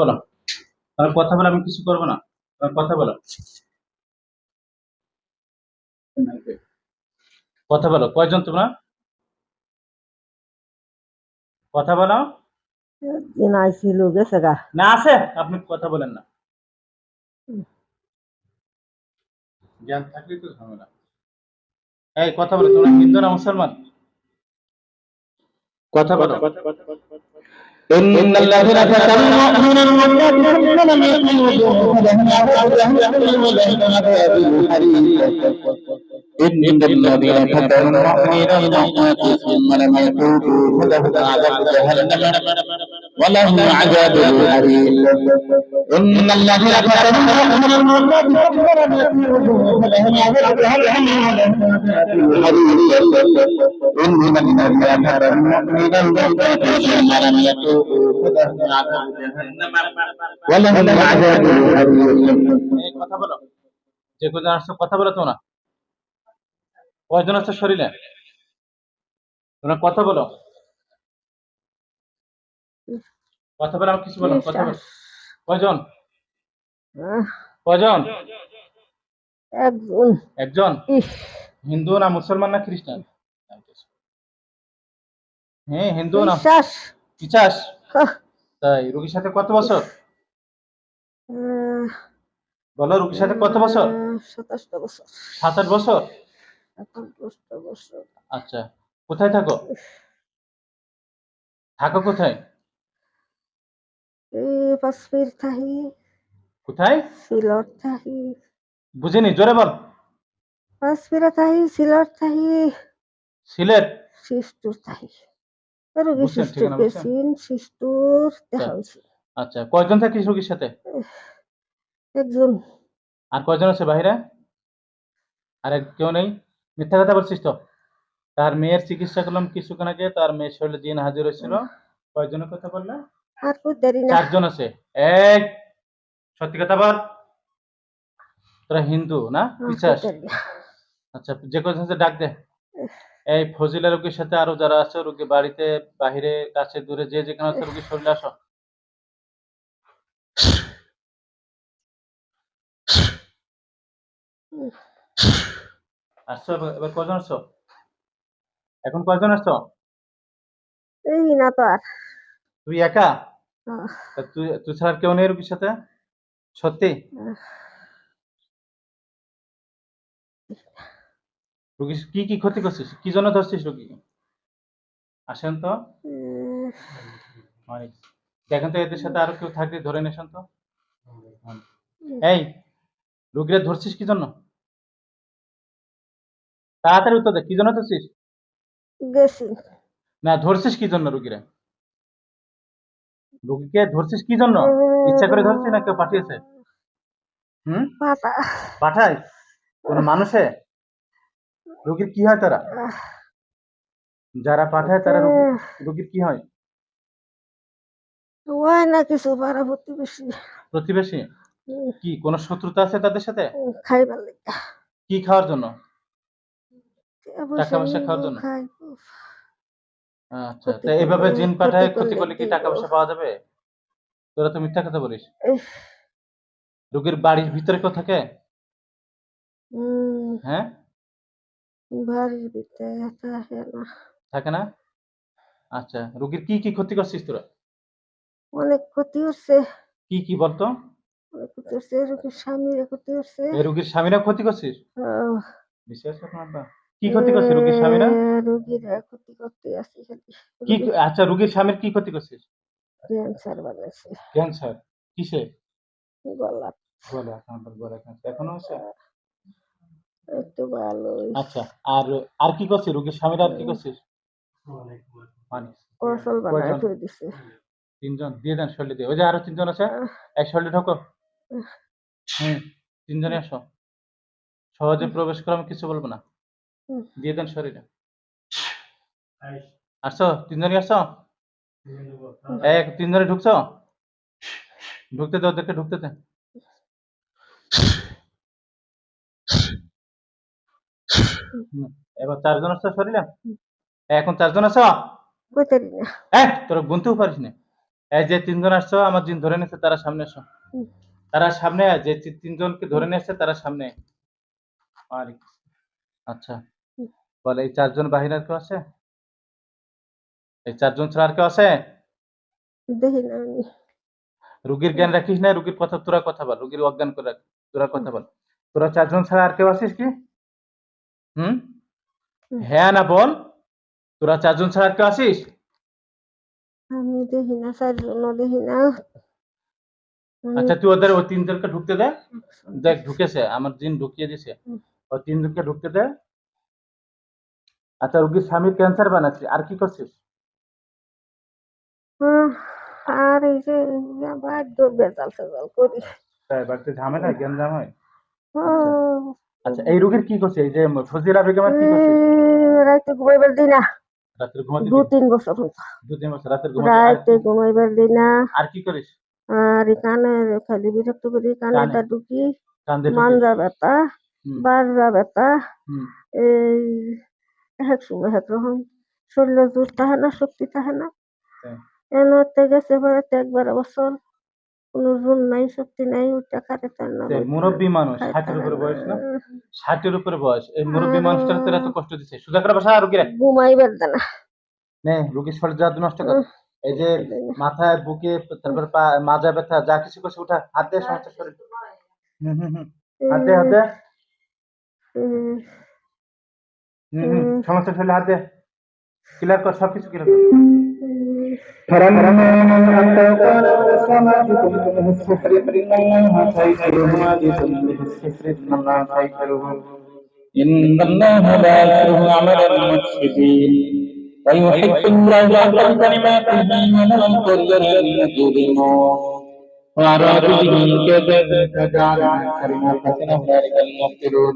বলো। তোমার কথা বলো আমি কিছু করব না। তোমার কথা বলো। কথা বলো। কয়জন তোমরা? কথা বলো। না আছে? আপনি কথা বলেন না। জ্ঞান থাকলেই তো ঝামেলা। এই কথা বলো। তোমরা হিন্দু না মুসলমান? কথা বলো। إن الذين فتنوا المؤمنين والمؤمنات لم يكونوا لهم عذاب جهنم ولهم عذاب الحريق إن الذين فتنوا المؤمنين والمؤمنات ثم لم يتوبوا فلهم عذاب جهنم ولهم عذاب الحريق إن الذين فتنوا المؤمنين والمؤمنات ثم لم يتوبوا فلهم عذاب جهنم ولهم عذاب الحريق إن الذين فتنوا المؤمنين والمؤمنات ثم لم يتوبوا فلهم عذاب جهنم ولهم عذاب الحريق এই কথা বলো যে কজন আসছো কথা বলো তোমরা কয়জন আসছো শরীরে তোমরা কথা বলো কথা বলো কিছু বলো কথা বলো। কয়জন? কয়জন? একজন। একজন? হিন্দু না মুসলমান না খ্রিস্টান? হ্যাঁ হিন্দু না। বিশ্বাস। তাই রুগীর সাথে কত বছর? বলো রুগীর সাথে কত বছর? সাতাশটা বছর। সাত আট বছর বছর। আচ্ছা কোথায় থাকো? থাকো কোথায়? কোথায়? বুঝিনি জোরে বল। সিলেট রোগী দেখা হয়েছে। আচ্ছা কয়জন থাকিস রুগীর সাথে? একজন। আর কয়জন আছে আর এক কেউ নেই। মিথ্যা কথা বলছিস তো। তার মেয়ের চিকিৎসা করলাম কিছুক্ষণ আগে তার মেয়ের শরীরে জিন হাজির হয়েছিল। কয়জনের কথা বললে? আর কই দেরি না। চারজন আছে। এক সত্যি কথা বল। তোরা হিন্দু না? বিশ্বাস? আচ্ছা যে কয়জন আছে ডাক দে। এই ফজিলা রোগীর সাথে আরও যারা আছে রোগী বাড়িতে বাহিরে কাছে দূরে যে যেখানে আছে রোগীর শরীরে আসো। আসছো? এবার- কজন আসছো? এখন কয়জন আসছো? এই না তো আর। তুই একা? তা তুই তুই ছাড়া কেউ নেই রোগীর সাথে? সত্যি? আহ, কি কি ক্ষতি করছিস? কি জন্য ধরছিস রোগী আসেন তো। দেখেন তো এদের সাথে আরও কেউ থাকলে ধরে নেছেন তো। এই রুগীরা ধরছিস কি জন্য? তাড়াতাড়ি উত্তর দে কি জন্য ধরছিস? না ধরছিস কি জন্য রোগীরা? রোগীকে ধরছিস কি জন্য? ইচ্ছা করে ধরছিস না কেউ পাঠিয়েছে? হুম? পাঠায়? কোন মানুষে? রোগীর কি হয় তারা? যারা পাঠায় তারা রোগীর কি হয়? ওই না কিছু পাড়া প্রতিবেশী। প্রতিবেশী? কি কোন শত্রুতা আছে তাদের সাথে? উম, খাইবার লেগে। কি খাওয়ার জন্য? টাকা পয়সা খাওয়ার জন্য? আচ্ছা তো এভাবে জিন পাঠায় ক্ষতি করলে কি টাকা পয়সা পাওয়া যাবে? তোরা তো মিথ্যা কথা বলিস। রোগীর বাড়ির ভিতরে কেউ থাকে? হ্যাঁ? বাড়ির ভিতরে থাকে না। থাকে না? আচ্ছা রোগীর কি কি ক্ষতি করছিস তোরা? অনেক ক্ষতি হচ্ছে কি কি বলতো? রোগীর স্বামীর ক্ষতি হচ্ছে রোগীর স্বামীরা ক্ষতি করছিস? আহ, বিশ্বাস কর না আব্বা। কি ক্ষতি করছিস রোগীর স্বামীরা? আহ, রোগীরা ক্ষতি করতে কি আচ্ছা রোগীর স্বামীর কি ক্ষতি করছিস ক্যান্সার বানাইছে ক্যান্সার? কিসে? গলা। বলে এখন বলে ক্যান্সার এখনও আছে? একটু ভালোই আচ্ছা আর আর কি করছিস রোগীর স্বামীরা আর কি মানে ফসল বানায় থই দিছে। তিনজন। দিয়ে দেন শরীরে দিয়ে। ওই যে আরও তিনজন আছে? এক শরীরে ঢোকো। হুম তিনজনে আসো। সহজে প্রবেশ করো আমি কিছু বলব না। দিয়ে দেন শরীরে আসছো? তিনজনই আসছো? এক তিনজনে ঢুকছো? ঢুকতে দে ওদেরকে ঢুকতে দে। এবার চারজন আসছো শরীরে এখন চারজন আছো কইতারি না। এক তোরা গুনতেও পারিস না। এই যে তিনজন আসছো আমার জিন ধরে নিয়েছে তারা সামনে হুম। তারা সামনে যে তিনজনকে ধরে নিয়েছে তারা সামনে। আচ্ছা। বলে এই চারজন বাহির আর কেউ আছে? এই চারজন ছাড়া আর কেউ আছে? দেখি না আমি। রুগীর জ্ঞান রাখিস না রুগীর কথা তোরা কথা বল রুগীর অজ্ঞান করে তোরা কথা বল। তোরা চারজন ছাড়া আর কেউ আছিস কি? হুম। হ্যাঁ না বল তোরা চারজন ছাড়া আর কেউ আছিস? আমি দেখি না চারজন দেখি না। আচ্ছা তুই ওদের ওই তিনজনকে ঢুকতে দে। দেখ ঢুকেছে আমার জিন ঢুকিয়ে দিছে। ওই তিনজনকে ঢুকতে দে। আচ্ছা রুগীর স্বামীর ক্যান্সার বানাচ্ছি আর কি করছিস? আর এই যে বেজাল সেজাল করি। তাই বাড়িতে ঝামেলা হয়। আচ্ছা। এই রুগীর কি করছে এই যে ফজিলা বেগমের কি করছে রাইতে ঘুমাইবার দিই না রাতের ঘুমাতে দু তিন বছর দু তিন বছর রাতের ঘুমাতে কি- ঘুমাইবার দিই না আর কি করিস? আর এই কানে খালি বিরক্ত করি কানেটা ঢুকি। মানজা ব্যথা বারজা ব্যথা এই এক সময় এক জোর থাকে না শক্তি থাকে না। হ্যাঁ। এনতে গেছে বেড়াতে একবার বছর। কোনো জোর নাই শক্তি নাই উঠতে খাতে তার না মুরব্বী মানুষ ষাটের উপরে বয়স না? ষাটের উপরে বয়স। এই মুরব্বী আর- মানুষটার তোর এত কষ্ট দিচ্ছে সুজা করে বসা রুগীরা। ঘুমাইবার দেয় না নে রুগীর শরীর যা নষ্ট কর। এই যে মাথায় বুকে তারপর পা মাজা ব্যথা যা কিছু করছে উঠা হাত সমস্ত শরীর। হুম হুম হুম। হাত হাত উম, হুম হুম হুম। সমস্ত শরীরে হাত দে ক্লিয়ার কর সবকিছু ক্লিয়ার কর উম, فلما أتوا صلاتكم من السحر فإن الله سيسرهم عاجزا به السحر إن الله سيسرهم إن الله لا يكره عمل المفسدين ويحب الله أكبر كلماته ولو كره المجرمون وأرادوا به كذا فجعلنا كلمة فتنة ذلك المبطلون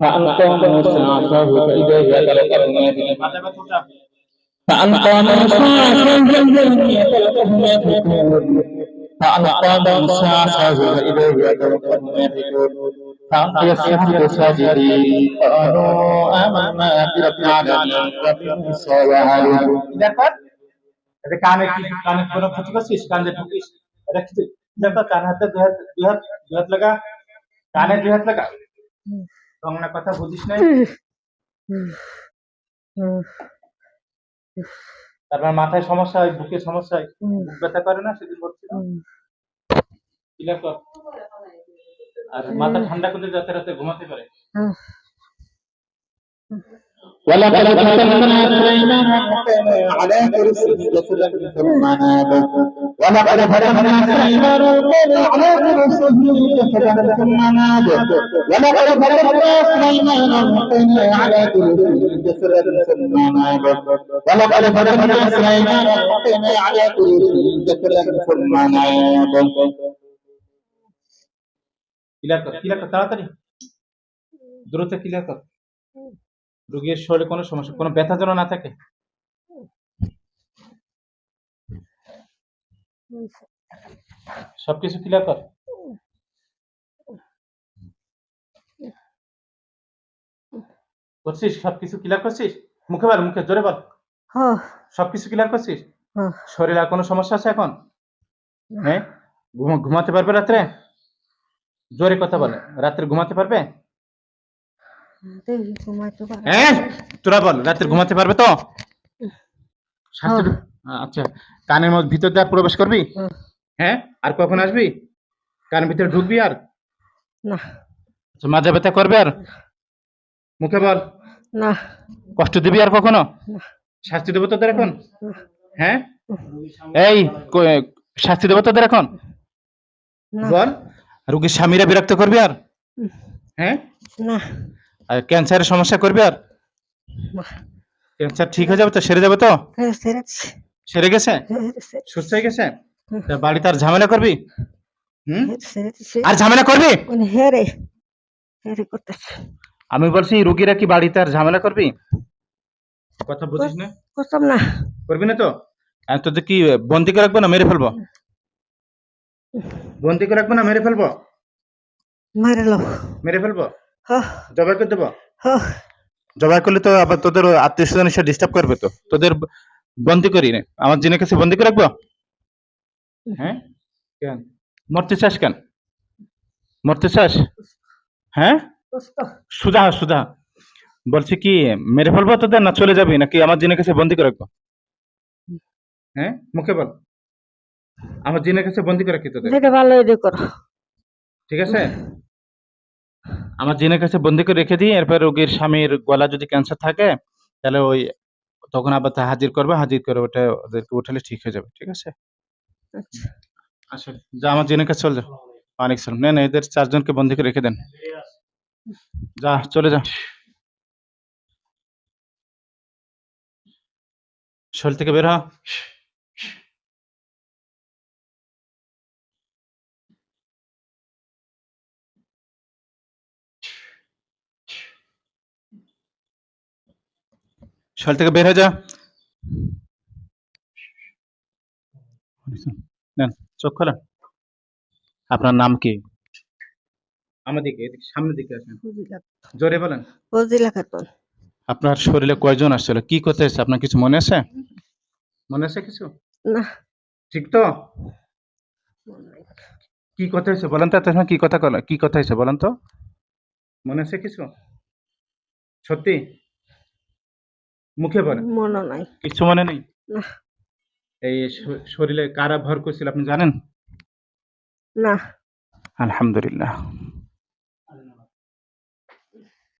فألقى موسى عصاه فإذا هي تلقف ما فيه মাথা ব্যথা উঠা فألقى موسى عصاه فإذا هي تلقف ما فيه فألقى موسى عصاه فإذا هي تلقف ما فيه فألقي السحرة ساجدين قالوا آمنا برب العالمين رب موسى وهارون ক্লিয়ার কর এটা কানে কি কানে কোনো ক্ষতি করছিস কানে ঢুকিস এটা কি দেখো কান হাতে দুই হাত দুই হাত দুই হাত লাগা কানে দুই হাত লাগা বাংলা কথা বুঝিস না তারপর মাথায় সমস্যা হয়, বুকে সমস্যা হয় বুক ব্যথা করে না সেদিন বলছিল। আর মাথা ঠান্ডা করলে যাতে রাতে ঘুমাতে পারে। ولقد فتنا سليمان وكان على كرسي جسدا ثم ناب ولقد فتنا سليمان وكان على كرسي جسدا ثم ناب ولقد فتنا سليمان وكان على كرسي جسدا ثم ناب ولقد فتنا سليمان وكان على كرسي جسدا ثم ناب ক্লিয়ার কর ক্লিয়ার কর তাড়াতাড়ি দ্রুত ক্লিয়ার কর রোগীর শরীরে কোনো সমস্যা কোনো ব্যথা যেন না থাকে? সবকিছু ক্লিয়ার কর। করছিস? সবকিছু ক্লিয়ার করছিস? মুখে বল মুখে জোরে বল। হ্যাঁ, সবকিছু ক্লিয়ার করছিস? হ্যাঁ। শরীরে আর কোনো সমস্যা আছে এখন? হ্যাঁ? ঘুমাতে পারবে রাত্রে? জোরে কথা বলে। রাত্রে ঘুমাতে পারবে? হ্যাঁ তোরা বল রাত্রে ঘুমাতে পারবে তো? আচ্ছা কানের মধ্যে ভিতর দিয়ে আর প্রবেশ করবি? হ্যাঁ আর কখন আসবি? কানের ভিতরে ঢুকবি আর? না। আচ্ছা, ব্যথা করবে আর? মুখে বল। না। কষ্ট দিবি আর কখনো? শাস্তি দেবো তোদের এখন? হ্যাঁ? এই শাস্তি দেবো তোদের এখন? বল। রুগীর স্বামীরা বিরক্ত করবি আর? হ্যাঁ? না। আর ক্যান্সারের সমস্যা করবি আর? ক্যান্সার ঠিক হয়ে যাবে তো? সেরে যাবে তো? হ্যাঁ। সেরে গেছে? সুস্থ হয়ে গেছে? তা বাড়িতে আর ঝামেলা করবি? হুম? হেরেছে। আর ঝামেলা করবি? আমি বলছি রুগীরা কি বাড়িতে আর ঝামেলা করবি? কথা বুঝিস না? করতাম না। করবি না তো? আর তোদের কি বন্দি করে রাখব না মেরে ফেলব? বন্দি করে রাখব না মেরে ফেলব? মারে ফেলব? জবাই করে দেবো? হ জবাই করলে তো আবার তোদের আত্মীয় স্বজন এসে ডিস্টার্ব করবে তো। তোদের বন্দি করি না। আমার জিনের কাছে বন্দি করে রাখব? হ্যাঁ? কেন? মরতে চাস কেন? মরতে চাস? হ্যাঁ? সুধা সুধা। বলছি কি মেরে ফেলব তোদের না চলে যাবি? নাকি আমার জিনের কাছে বন্দি করে রাখব? হ্যাঁ? মুখে বল। আমার জিনের কাছে বন্দি করে রাখি তোদের। ভালো করো। ঠিক আছে? আমার জিনের কাছে বন্দি করে রেখে দিই এরপর রোগীর স্বামীর গলা যদি ক্যান্সার থাকে তাহলে ওই তখন আবার তা হাজির করবে হাজির করে ওটা ওদেরকে উঠালে ঠিক হয়ে যাবে ঠিক আছে? আচ্ছা। যা আমার জিনের কাছে চল যা অনেক সালাম। না না এদের চারজনকে বন্দি করে রেখে দেন। যা চলে যা। শরীর থেকে বের হ। শরীর থেকে বের হয়ে যা। চোখ খোলেন আপনার নাম কি? আমাদেরকে সামনের দিকে আসেন। জোরে বলেন। ফজিলা খাতুন। আপনার শরীরে কয়জন আসছিল? কি করতে এসেছে? আপনার কিছু মনে আছে? মনে আছে কিছু? না। ঠিক তো? কি কথা হয়েছে বলেন তো? এতক্ষণ কি কথা কি কথা হয়েছে বলেন তো? মনে আছে কিছু? সত্যি? মুখে বলেন মনে নাই। কিছু মনে নেই? না। এই শরীরে কারা ভর করছিল আপনি জানেন? না। আলহামদুলিল্লাহ।